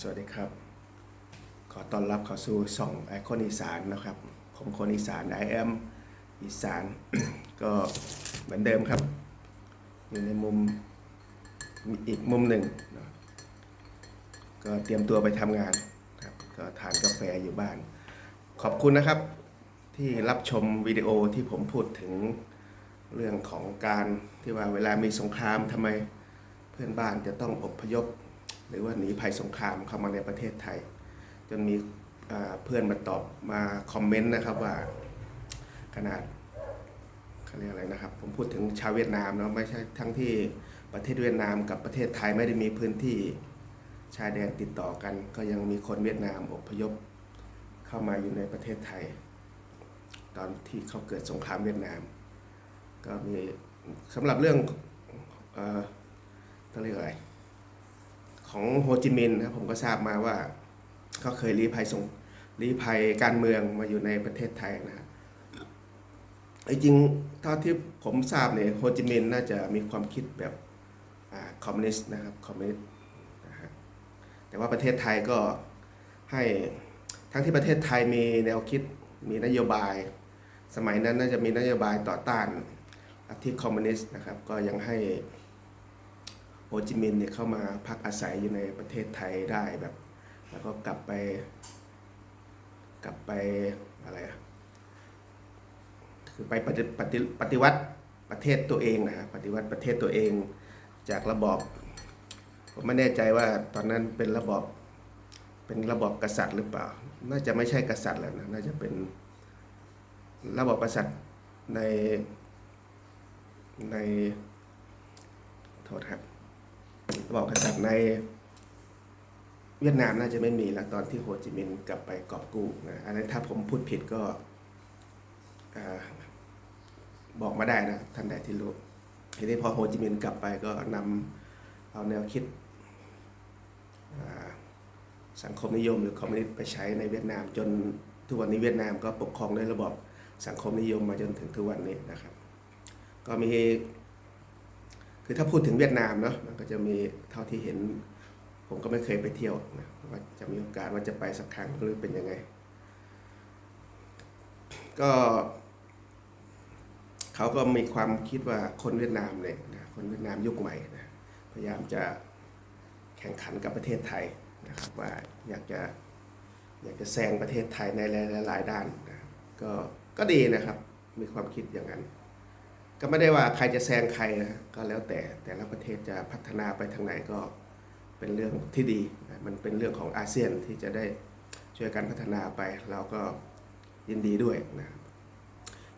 สวัสดีครับ ขอต้อนรับเข้าสู่ช่องไอคอนอีสานนะครับ ผมคนอีสาน I am อีสาน ก็เหมือนเดิมครับ อยู่ในมุมอีกมุมหนึ่งนะก็เตรียมตัวไปทำงานครับ ก็ทานกาแฟอยู่บ้าน ขอบคุณนะครับที่รับชมวิดีโอที่ผมพูดถึงเรื่องของการที่ว่าเวลามีสงครามทำไมเพื่อนบ้านจะต้องอบพยพ หรือว่าหนีภัยสงครามเข้ามาในประเทศไทย จนมีเพื่อนมาตอบมาคอมเมนต์นะครับว่าขนาดเขาเรียกอะไรนะครับ ผมพูดถึงชาวเวียดนามเนาะไม่ใช่ทั้งที่ประเทศเวียดนามกับประเทศไทยไม่ได้มีพื้นที่ชายแดนติดต่อกัน ก็ยังมีคนเวียดนามอพยพเข้ามาอยู่ในประเทศไทย ตอนที่เขาเกิดสงครามเวียดนาม ก็มีสำหรับเรื่องเอ่อต้องเรียกอะไร ของโฮจิมินห์นะครับผมก็ทราบมาว่าเขาเคยลี้ภัยสงลี้ภัยการเมืองมาอยู่ในประเทศไทยนะฮะไอ้จริงเท่าที่ผมทราบเนี่ยโฮจิมินห์น่าจะมีความคิดแบบอคอมมิวนิสต์นะครับคอมมิวนิสต์นะฮะแต่ว่าประเทศไทยก็ให้ทั้งที่ประเทศไทยมีแนวคิดมีนโยบาย สมัยนั้นน่าจะมีนโยบายต่อต้านลัทธิคอมมิวนิสต์นะครับ ก็ยังให้ จิมินห์เนี่ยเข้ามาพักอาศัยอยู่ในประเทศไทยได้แบบ แล้วก็กลับไป กลับไปอะไรอะคือไปปฏิปฏิปฏิวัติประเทศตัวเองนะฮะปฏิวัติประเทศตัวเองจากระบอบผมไม่แน่ใจว่าตอนนั้นเป็นระบอบเป็นระบอบกษัตริย์หรือเปล่า น่าจะไม่ใช่กษัตริย์แหล้วนะน่าจะเป็นระบอบกษัตริย์ในในโทษครับ ระบอบกษัตริย์ในเวียดนามน่าจะไม่มีแล้วตอนที่โฮจิมินห์กลับไปกอบกู้นะอันนั้นถ้าผมพูดผิดก็อบอกมาได้นะท่านใดที่รู้ทีนี้พอโฮจิมินห์กลับไปก็นำเอาแนวคิดสังคมนิยมหรือคอมมิวนิสต์ไปใช้ในเวียดนาม จนทุกวันนี้เวียดนามก็ปกครองด้วยระบบสังคมนิยมมาจนถึงทุกวันนี้นะครับ ก็มี คือถ้าพูดถึงเวียดนามเนาะมันก็จะมีเท่าที่เห็น ผมก็ไม่เคยไปเที่ยวนะว่าจะมีโอกาสว่าจะไปสักครั้งหรือเป็นยังไง ก็เขาก็มีความคิดว่าคนเวียดนามเนี่ยนะคนเวียดนามยุคใหม่นะพยายามจะแข่งขันกับประเทศไทยนะครับว่าอยากจะอยากจะแซงประเทศไทยในหลายๆด้านนะก็ก็ดีนะครับ มีความคิดอย่างนั้น ก็ไม่ได้ว่าใครจะแซงใครนะก็แล้วแต่แต่ละประเทศจะพัฒนาไปทางไหนก็เป็นเรื่องที่ดี มันเป็นเรื่องของอาเซียนที่จะได้ช่วยกันพัฒนาไปเราก็ยินดีด้วยนะ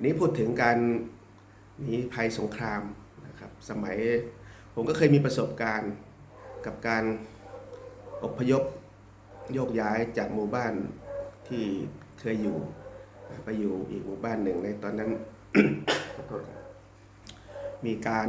นี้พูดถึงการหนีภัยสงครามนะครับสมัยผมก็เคยมีประสบการณ์กับการอพยพโยกย้ายจากหมู่บ้านที่เคยอยู่ ไปอยู่อีกหมู่บ้านหนึ่งในตอนนั้นขอโทษครับ มีการ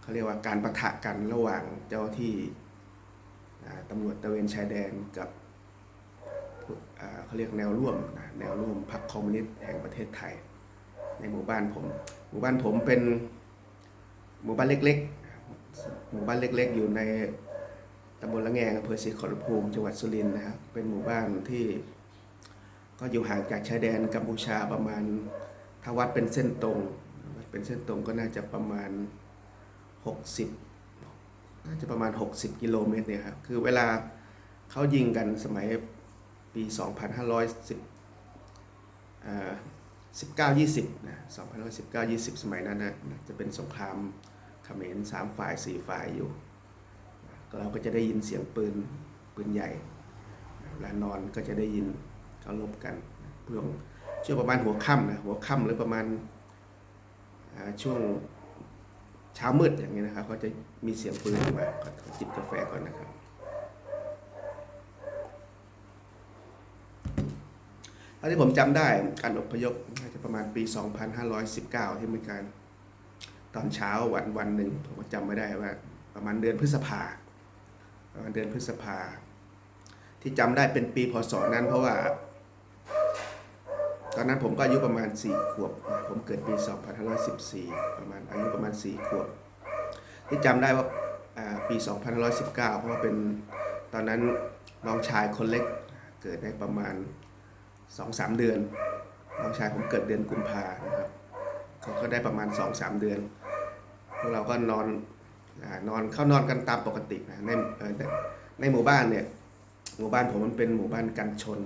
เขาเรียกว่าการประทะกันระหว่างเจ้าที่ตำรวจตะเวนชายแดนกับเขาเรียกแนวร่วมนะแนวร่วมพรรคคอมมิวนิสต์แห่งประเทศไทย ในหมู่บ้านผม หมู่บ้านผมเป็นหมู่บ้านเล็กๆ หมู่บ้านเล็กๆ อยู่ในตำบลละแงงอำเภอศรีขอรภูมิจังหวัดสุรินทร์นะครับเป็นหมู่บ้านที่ก็อยู่ห่างจากชายแดนกัมพูชาประมาณถ้าวัดเป็นเส้นตรง เป็นเส้นตรงก็น่าจะประมาณ 60 น่าจะประมาณ 60 กิโลเมตรเนี่ยครับ คือเวลาเขายิงกันสมัยปี 2510อ่า19 20นะ2519 20 สมัยนั้นนะจะเป็นสงครามเขมรสามฝ่ายสี่ฝ่ายอยู่ ก็เราก็จะได้ยินเสียงปืนปืนใหญ่เวลานอนก็จะได้ยินเขาลบกันเพื่อช่วงประมาณหัวค่ำนะหัวค่ำหรือประมาณ ช่วงเช้ามืดอย่างนี้นะครับเขาจะมีเสียงปืนออกมาขอจิบกาแฟก่อนนะครับเท่าที่ผมจำได้การอพยพน่าจะประมาณปี 2519 ที่มีการตอนเช้าวันวันหนึ่งผมจำไม่ได้ว่า ประมาณเดือนพฤษภาประมาณเดือนพฤษภาที่จำได้เป็นปีพศนั้นเพราะว่า ตอนนั้นผมก็อายุประมาณ 4 ขวบ ผมเกิดปี 2514 ประมาณอายุประมาณ 4 ขวบ ที่จำได้ว่าปี 2519 เพราะว่าเป็นตอนนั้นน้องชายคนเล็กเกิดได้ประมาณสองสามเดือน น้องชายผมเกิดเดือนกุมภานะครับเขาก็ได้ประมาณสองสามเดือน พวกเราก็นอนอนอนเข้านอนกันตามปกตินะในในหมู่บ้านเนี่ยหมู่บ้านผมมันเป็นหมู่บ้านกันชน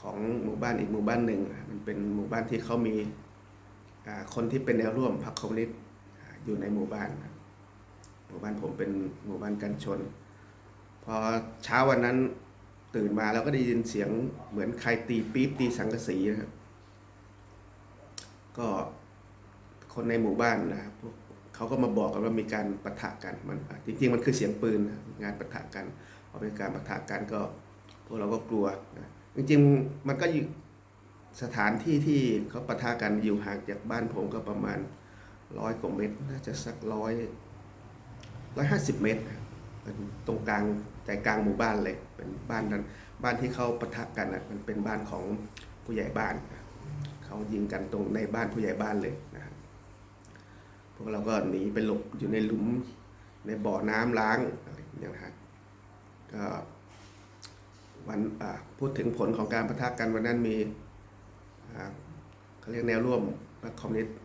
ของหมู่บ้านอีกหมู่บ้านหนึ่ง มันเป็นหมู่บ้านที่เขามีคนที่เป็นแนวร่วมพรรคคอมมิวนิสต์อยู่ในหมู่บ้าน หมู่บ้านผมเป็นหมู่บ้านกันชน พอเช้าวันนั้นตื่นมาแล้วก็ได้ยินเสียงเหมือนใครตีปี๊บตีสังกะสีนะครับก็คนในหมู่บ้านนะครับพวกเขาก็มาบอกกันว่ามีการปะทะกันมันจริงๆมันคือเสียงปืนนะงานปะทะกันพอเป็นการปะทะกันก็พวกเราก็กลัวนะ จริงๆมันก็อยู่สถานที่ที่เขาปะทะกันอยู่ห่างจากบ้านผมก็ประมาณร้อยกว่าเมตร น่าจะสักร้อยร้อยห้าสิบเมตรเป็นตรงกลางใจกลางหมู่บ้านเลย เป็นบ้านนั้น บ้านที่เขาปะทะกันนะมันเป็นบ้านของผู้ใหญ่บ้าน เขายิงกันตรงในบ้านผู้ใหญ่บ้านเลยนะพวกเราก็หนีไปหลบอยู่ในหลุมในบ่อน้ำล้างอะไรอย่างเงี้ยนะฮะก็ วันพูดถึงผลของการประทะกันวันนั้นมีเขาเรียกแนวร่วมคอมมิวนิสต์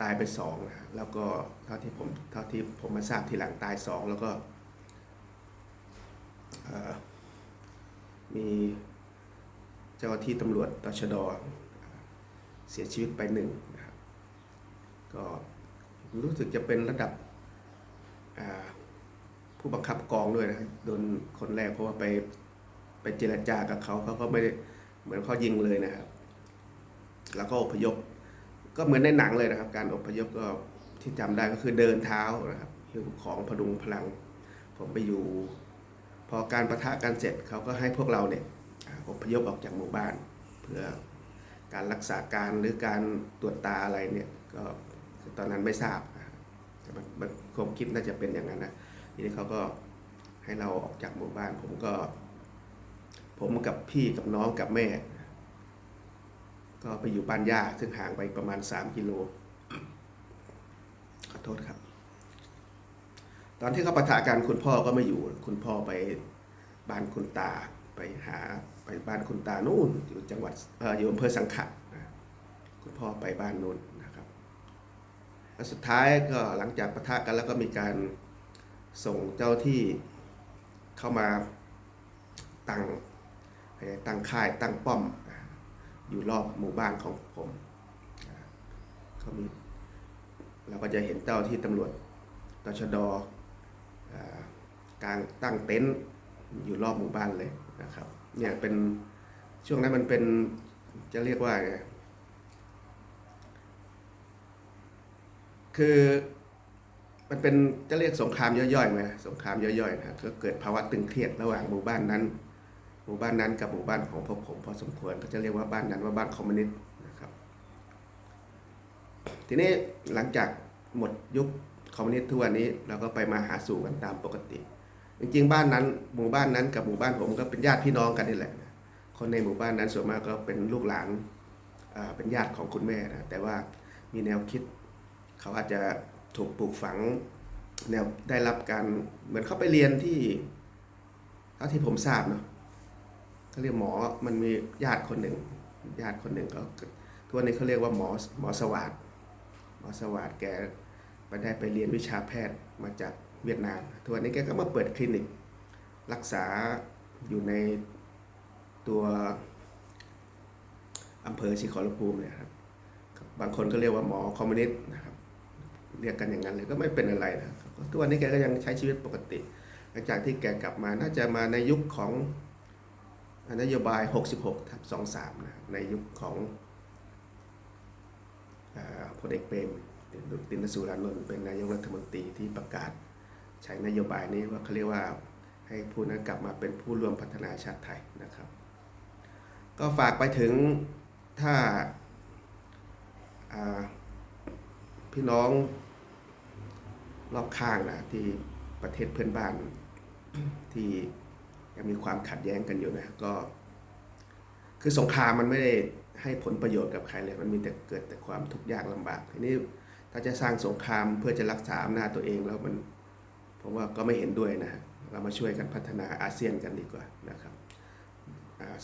ตายไปสองนะแล้วก็เท่าที่ผมเท่าที่ผมมาทราบทีหลังตายสองแล้วก็มีเจ้าหน้าที่ตำรวจตชดเสียชีวิตไปหนึ่งนะครับก็รู้สึกจะเป็นระดับผู้บังคับกองด้วยนะโดนคนแรกเพราะว่าไป เจรจากับเขาเขาก็ไม่ได้เหมือนเขายิงเลยนะครับ แล้วก็อพยพ ก็เหมือนในหนังเลยนะครับ การอพยพก็ที่จำได้ก็คือเดินเท้านะครับหิ้วของพดุงพลัง ผมไปอยู่ พอการประทะกันเสร็จเขาก็ให้พวกเราเนี่ยอพยพออกจากหมู่บ้าน เพื่อการรักษาการหรือการตรวจตาอะไรเนี่ยก็ตอนนั้นไม่ทราบแต่มันความคิดน่าจะเป็นอย่างนั้นนะทีนี้เขาก็ให้เราออกจากหมู่บ้านผมก็ ผมกับพี่กับน้องกับแม่ ก็ไปอยู่บ้านย่าซึ่งห่างไปประมาณ 3 กิโล ขอโทษครับ ตอนที่เขาประทะกันคุณพ่อก็ไม่อยู่ คุณพ่อไปบ้านคุณตาไปหาไปบ้านคุณตานู่นอยู่จังหวัดเอออยู่อำเภอสังขะนะคุณพ่อไปบ้านนู่นนะครับแล้วสุดท้ายก็หลังจากประทะกันแล้วก็มีการส่งเจ้าที่เข้ามาตั้ง ตั้งค่ายตั้งป้อมอยู่รอบหมู่บ้านของผมเขามีเราก็จะเห็นเจ้าที่ตำรวจตชดกลางตั้งเต็นท์อยู่รอบหมู่บ้านเลยนะครับเนี่ยเป็นช่วงนั้นมันเป็นจะเรียกว่าไงคือมันเป็นจะเรียกสงครามย่อยๆไหมสงครามย่อยๆนะก็เกิดภาวะตึงเครียดระหว่างหมู่บ้านนั้น หมู่บ้านนั้นกับหมู่บ้านของพวกผมพอสมควรก็จะเรียกว่าบ้านนั้นว่าบ้านคอมมิวนิสต์นะครับ ทีนี้หลังจากหมดยุคคอมมิวนิสต์ทุกวันนี้เราก็ไปมาหาสู่กันตามปกติ จริงๆ บ้านนั้นหมู่บ้านนั้นกับหมู่บ้านผมก็เป็นญาติพี่น้องกันนี่แหละนะคนในหมู่บ้านนั้นส่วนมากก็เป็นลูกหลานเป็นญาติของคุณแม่นะแต่ว่ามีแนวคิด เขาอาจจะถูกปลูกฝังแนวได้รับการเหมือนเขาไปเรียนที่เท่าที่ผมทราบเนาะ เขาเรียกหมอมันมีญาติคนหนึ่งญาติคนหนึ่งเขาทุกวันนี้เขาเรียกว่าหมอหมอสวัสดหมอสวัสดแกไปได้ไปเรียนวิชาแพทย์มาจากเวียดนามทุกวันนี้แกก็มาเปิดคลินิก รักษาอยู่ในตัวอำเภอศรีขอรภูมิเนี่ยครับบางคนก็เรียกว่าหมอคอมมิวนิสต์นะครับเรียกกันอย่างนั้นเลยก็ไม่เป็นอะไรนะทุกวันนี้แกก็ยังใช้ชีวิตปกติ หลังจากที่แกกลับมาน่าจะมาในยุคของ นโยบาย 66ทับ23 นะ ในยุคของอ่าพลเอกเปรมตินสุรานนท์เป็นนายกรัฐมนตรีที่ประกาศใช้นโยบายนี้ว่าเขาเรียกว่าให้ผู้นั้นกลับมาเป็นผู้ร่วมพัฒนาชาติไทยนะครับ ก็ฝากไปถึงถ้าาพี่น้องรอบข้างนะที่ประเทศเพื่อนบ้านที่ ยังมีความขัดแย้งกันอยู่นะก็ คือสงครามมันไม่ได้ให้ผลประโยชน์กับใครเลย มันมีแต่เกิดแต่ความทุกข์ยากลำบากทีนี้ถ้าจะสร้างสงครามเพื่อจะรักษาอำนาจตัวเองแล้วมันผมว่าก็ไม่เห็นด้วยนะเรามาช่วยกันพัฒนาอาเซียนกันดีกว่านะครับ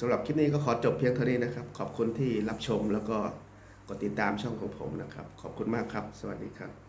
สำหรับคลิปนี้ก็ขอจบเพียงเท่านี้นะครับ ขอบคุณที่รับชมแล้วก็กดติดตามช่องของผมนะครับ ขอบคุณมากครับ สวัสดีครับ